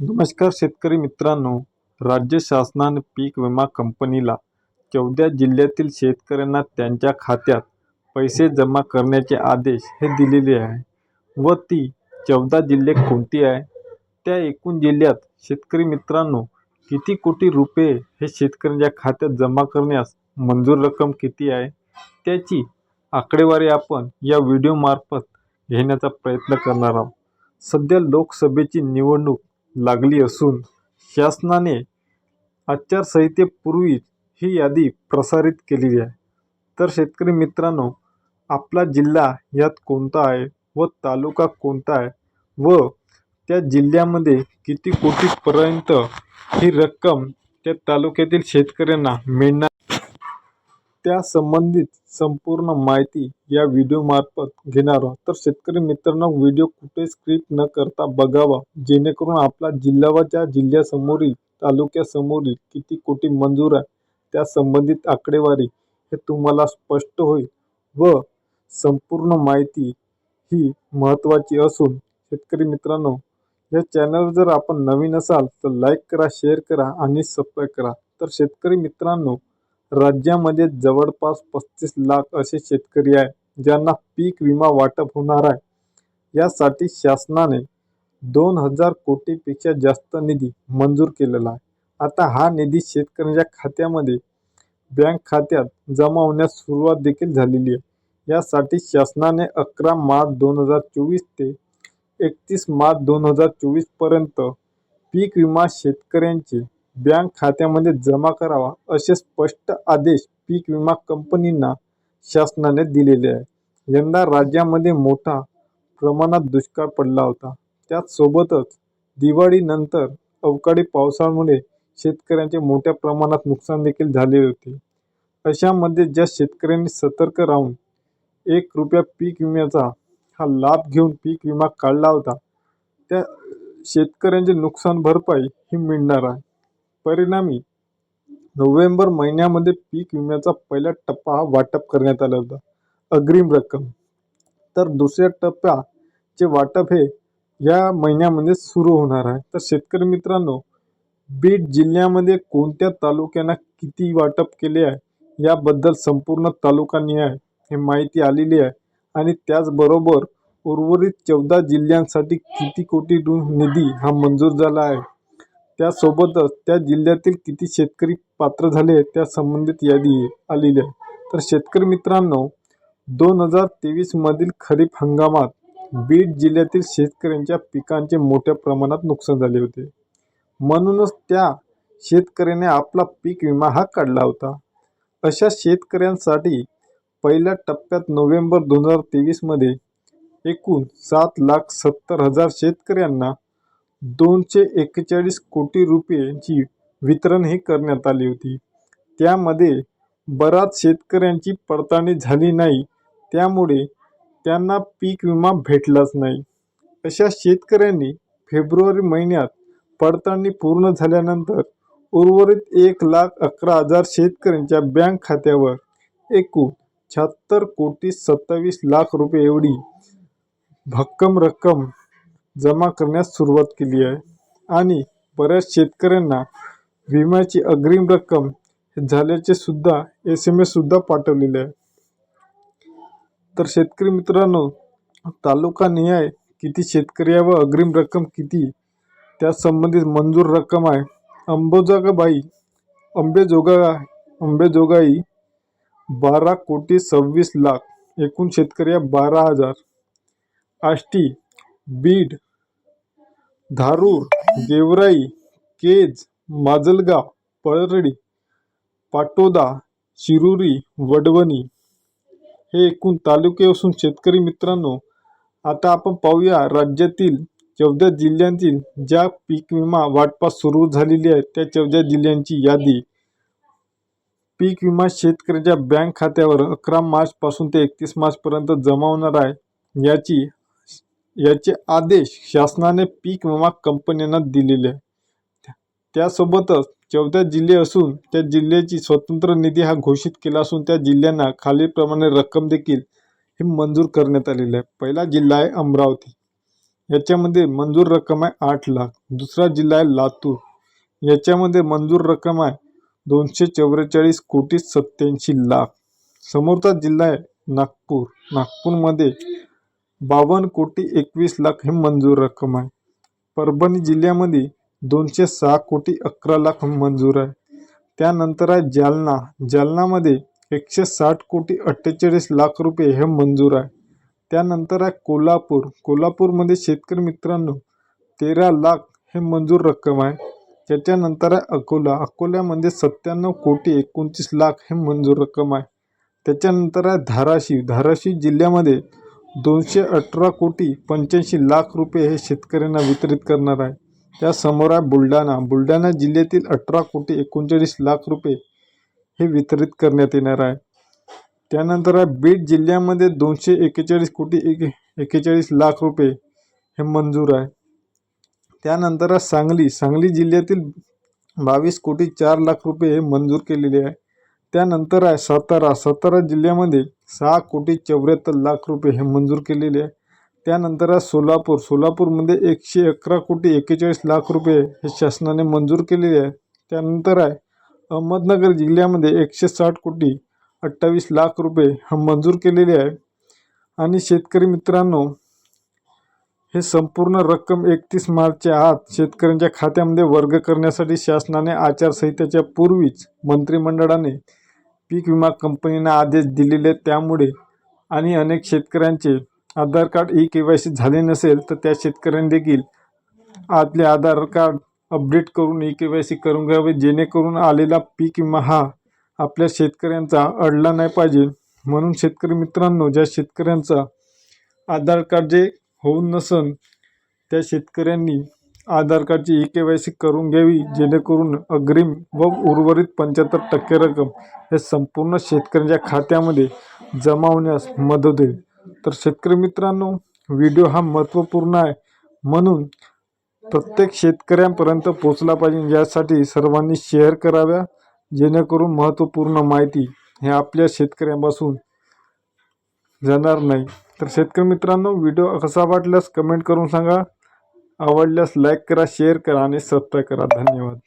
नमस्कार शेतकरी मित्रांनो. राज्य शासनाने पीक विमा कंपनीला चौदा जिल्ह्यातील शेतकऱ्यांना त्यांच्या खात्यात पैसे जमा करण्याचे आदेश हे दिलेले आहे व ती चौदा जिल्हे कोणती आहे? त्या एकूण जिल्ह्यात शेतकरी मित्रांनो किती कोटी रुपये हे शेतकऱ्यांच्या खात्यात जमा करण्यास मंजूर रक्कम किती आहे? त्याची आकडेवारी आपण या व्हिडिओमार्फत घेण्याचा प्रयत्न करणार आहोत. सध्या लोकसभेची निवडणूक लागली असून शासनाने आचारसंहितेपूर्वी ही यादी प्रसारित केलेली आहे. तर शेतकरी मित्रांनो आपला जिल्हा यात कोणता आहे व तालुका कोणता आहे व त्या जिल्ह्यामध्ये किती कोटीपर्यंत ही रक्कम त्या तालुक्यातील शेतकऱ्यांना मिळणार त्या संबंधित संपूर्ण माहिती या व्हिडिओमार्फत घेणार आहोत. तर शेतकरी मित्रांनो व्हिडिओ कुठे स्क्रिप्ट न करता बघावा. जेणेकरून आपला जिल्हा व त्या जिल्ह्यासमोरील तालुक्यासमोरील किती कोटी मंजूर आहे त्या संबंधित आकडेवारी हे तुम्हाला स्पष्ट होईल व संपूर्ण माहिती ही महत्त्वाची असून शेतकरी मित्रांनो या चॅनलवर जर आपण नवीन असाल तर लाईक करा शेअर करा आणि सबस्क्राईब करा. तर शेतकरी मित्रांनो राज्यामध्ये जवळपास पस्तीस लाख असे शेतकरी आहे ज्यांना पीक विमा वाटप होणार आहे. यासाठी शासनाने दोन हजार कोटीपेक्षा जास्त निधी मंजूर केलेला आहे. आता हा निधी शेतकऱ्यांच्या खात्यामध्ये बँक खात्यात जमा होण्यास सुरुवात देखील झालेली आहे. यासाठी शासनाने अकरा मार्च दोन हजार चोवीस ते एकतीस मार्च दोन हजार चोवीसपर्यंत पीक विमा शेतकऱ्यांचे बँक खात्यामध्ये जमा करावा असे स्पष्ट आदेश पीक विमा कंपनींना शासनाने दिलेले आहे. यंदा राज्यामध्ये मोठा प्रमाणात दुष्काळ पडला होता. त्याचसोबतच दिवाळीनंतर अवकाळी पावसामुळे शेतकऱ्यांचे मोठ्या प्रमाणात नुकसान देखील झाले होते. अशामध्ये ज्या शेतकऱ्यांनी सतर्क राहून एक रुपया पीक विम्याचा हा लाभ घेऊन पीक विमा काढला होता त्या शेतकऱ्यांचे नुकसान भरपाई ही मिळणार आहे. परिणामी नोव्हेंबर महिन्यामध्ये पीक विम्याचा पहिला टप्पा हा वाटप करण्यात आला होता. अग्रिम रक्कम. तर दुसऱ्या टप्प्याचे वाटप हे या महिन्यामध्ये सुरू होणार आहे. तर शेतकरी मित्रांनो बीड जिल्ह्यामध्ये कोणत्या तालुक्यांना किती वाटप केले आहे? याबद्दल संपूर्ण तालुकानिहाय हे माहिती आलेली आहे. आणि त्याचबरोबर उर्वरित चौदा जिल्ह्यांसाठी किती कोटी निधी हा मंजूर झाला आहे? त्यासोबतच त्या जिल्ह्यातील किती शेतकरी पात्र झाले त्या संबंधित यादी आलेली आहे. तर शेतकरी मित्रांनो दोन हजार तेवीसमधील खरीप हंगामात बीड जिल्ह्यातील शेतकऱ्यांच्या पिकांचे मोठ्या प्रमाणात नुकसान झाले होते. म्हणूनच त्या शेतकऱ्याने आपला पीक विमा हा काढला होता. अशा शेतकऱ्यांसाठी पहिल्या टप्प्यात नोव्हेंबर दोन हजार तेवीसमध्ये एकूण सात लाख सत्तर हजार शेतकऱ्यांना दोनशे एक्केचाळीस कोटी रुपयांची वितरणही करण्यात आली होती. त्यामध्ये बराच शेतकऱ्यांची पडताळणी झाली नाही. त्यामुळे त्यांना पीक विमा भेटलाच नाही. अशा शेतकऱ्यांनी फेब्रुवारी महिन्यात पडताळणी पूर्ण झाल्यानंतर उर्वरित एक लाख अकरा हजार शेतकऱ्यांच्या बँक खात्यावर एकूण शहात्तर कोटी सत्तावीस लाख रुपये एवढी भक्कम रक्कम जमा करण्यास सुरुवात केली आहे. आणि बऱ्याच शेतकऱ्यांना विम्याची अग्रिम रक्कम झाल्याचे सुद्धा एस एम एससुद्धा पाठवलेले आहे. तर शेतकरी मित्रांनो तालुका निहाय किती शेतकरी आहे व अग्रिम रक्कम किती? त्या संबंधित मंजूर रक्कम आहे. अंबोजोगाबाई अंबेजोगा अंबेजोगाई बारा कोटी सव्वीस लाख एकूण शेतकरी आहे बारा हजार. आष्टी बीड धारूर गेवराई केज माजलगाव पळरडी पाटोदा शिरुरी वडवणी हे एकूण तालुके असून शेतकरी मित्रांनो आता आपण पाहूया राज्यातील चौदा जिल्ह्यांतील ज्या पीक विमा वाटपास सुरू झालेली आहे त्या चौदा जिल्ह्यांची यादी. पीक विमा शेतकऱ्याच्या बँक खात्यावर अकरा मार्चपासून ते एकतीस मार्चपर्यंत जमा होणार आहे याची याचे आदेश शासनाने पीक विमा कंपन्यांना दिलेले आहे त्यासोबतच चौदा जिल्हे असून त्या जिल्ह्याची स्वतंत्र निधी हा घोषित केला असून त्या जिल्ह्यांना खालीलप्रमाणे रक्कम देखील हे मंजूर करण्यात आलेले आहे. पहिला जिल्हा आहे अमरावती. याच्यामध्ये मंजूर रक्कम आहे आठ लाख. दुसरा जिल्हा आहे लातूर. याच्यामध्ये मंजूर रक्कम आहे दोनशे चौवेचाळीस कोटी सत्याऐंशी लाख. समोरचा जिल्हा आहे नागपूर. नागपूरमध्ये बावन्न कोटी एकवीस लाख हे मंजूर रक्कम आहे. परभणी जिल्ह्यामध्ये दोनशे सहा कोटी अकरा लाख मंजूर आहे. त्यानंतर आहे जालना. जालनामध्ये एकशे साठ कोटी अठ्ठेचाळीस लाख रुपये हे मंजूर आहे. त्यानंतर आहे कोल्हापूर. कोल्हापूरमध्ये शेतकरी मित्रांनो तेरा लाख हे मंजूर रक्कम आहे. त्याच्यानंतर आहे अकोला. अकोल्यामध्ये सत्त्याण्णव कोटी एकोणतीस लाख हे मंजूर रक्कम आहे. त्याच्यानंतर आहे धाराशिव. धाराशिव जिल्ह्यामध्ये दोनशे अठरा कोटी पंच्याऐंशी लाख रुपये हे शेतकऱ्यांना वितरित करणार आहे. त्यासमोर आहे बुलढाणा. बुलढाणा जिल्ह्यातील अठरा कोटी एकोणचाळीस लाख रुपये हे वितरित करण्यात येणार आहे. त्यानंतर आहे बीड जिल्ह्यामध्ये दोनशे एकेचाळीस कोटी एक एकेचाळीस लाख रुपये हे मंजूर आहे. त्यानंतर आहे सांगली. सांगली जिल्ह्यातील बावीस कोटी चार लाख रुपये हे मंजूर केलेले आहे. त्यानंतर आहे सातारा. सातारा जिल्ह्यामध्ये सहा कोटी चौऱ्याहत्तर लाख रुपये हे मंजूर केलेले आहे. त्यानंतर आहे सोलापूर सोलापूरमध्ये एकशे अकरा कोटी एक्केचाळीस लाख रुपये हे शासनाने मंजूर केलेले आहे. त्यानंतर आहे अहमदनगर जिल्ह्यामध्ये एकशे साठ कोटी अठ्ठावीस लाख रुपये हा मंजूर केलेले आहे. आणि शेतकरी मित्रांनो हे संपूर्ण रक्कम एकतीस मार्चच्या आत शेतकऱ्यांच्या खात्यामध्ये वर्ग करण्यासाठी शासनाने आचारसंहितेच्या पूर्वीच मंत्रिमंडळाने पीक विमा कंपनींना आदेश दिलेले आहेत. त्यामुळे आणि अनेक शेतकऱ्यांचे Aadhaar card e K Y C झाले नसेल तर त्या शेतकऱ्यांनी देखील आपले आधार कार्ड अपडेट करून ई के वाय सी करून घ्यावे जेणेकरून आलेला पीक विमा हा आपल्या शेतकऱ्यांचा अडला नाही पाहिजे म्हणून शेतकरी मित्रांनो ज्या शेतकऱ्यांचा आधार कार्ड जे होऊन नसन त्या शेतकऱ्यांनी आधार कार्डची ई के वाय सी करून घ्यावी जेणेकरून अग्रिम व उर्वरित पंच्याहत्तर टक्के रक्कम हे संपूर्ण शेतकऱ्यांच्या खात्यामध्ये जमा होण्यास मदत होईल. तर शेतकरी मित्रांनो व्हिडिओ हा महत्त्वपूर्ण आहे. म्हणून प्रत्येक शेतकऱ्यांपर्यंत पोचला पाहिजे यासाठी सर्वांनी शेअर कराव्या जेणेकरून महत्त्वपूर्ण माहिती हे आपल्या शेतकऱ्यांपासून जाणार नाही. तर शेतकरी मित्रांनो व्हिडिओ कसा वाटल्यास कमेंट करून सांगा. आवडल्यास लाईक करा शेअर करा आणि सबस्क्राईब करा. धन्यवाद.